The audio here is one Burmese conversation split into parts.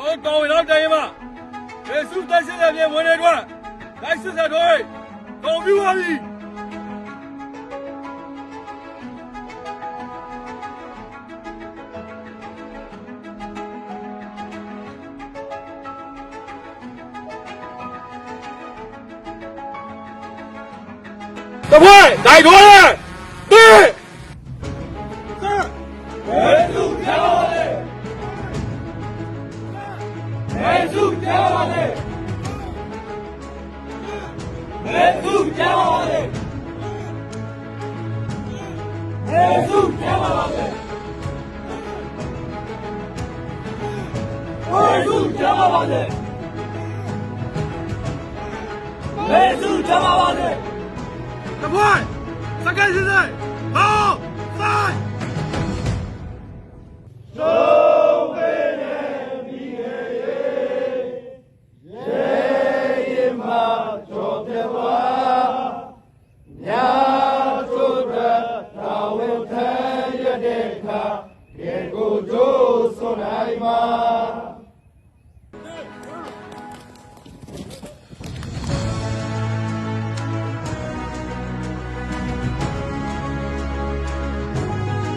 တော်ကောင်းဝင်တော့တိုင်းမှာဒေစုတိုက်စစ်တဲ့မြေဝင်တဲ့အတွက်တိုက်စစ်တဲ့တို့ကောင်းပြီးပါပြီတပွဲဒိုက်တော်တဲ့ Давай! Заканчивай! Пау! Стой! က်လဲဘယ်သူကြောက်လဲဘယ်သူကြောက်လဲဘယ်သူကြောက်လဲဘယ်သူကြောက်လဲတပွိုင်းစကိုင်းစစ်စစ်ဟောဆိုင်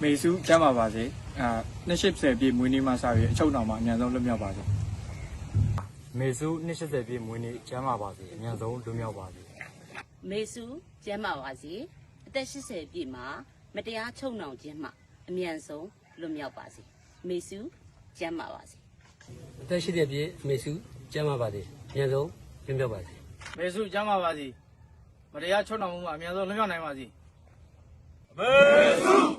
မေစုကျမ်းပါပါစေ အာ280ပြည့်မွေးနေ့မှစပြီးအချုပ်တော်မှာအများဆုံးလွတ်မြောက်ပါစေမေစု280ပြည့်မွေးနေ့ကျမ်းပါပါစေအမြန်ဆုံးလွတ်မြောက်ပါစေမေစုကျမ်းမာပါစေအသက်80ပြည့်မှာမတရားချုပ်နှောင်ခြင်းမှအမြန်ဆုံးလွတ်မြောက်ပါစေမေစုကျမ်းမာပါစေအသက်ရှိတဲ့ပြည့်မေစုကျမ်းပါပါစေအများဆုံးပြင်းပြပါစေမေစုကျမ်းပါပါစေမတရားချွတ်တော်မူမှာအများဆုံးလွတ်မြောက်နိုင်ပါစေမေစု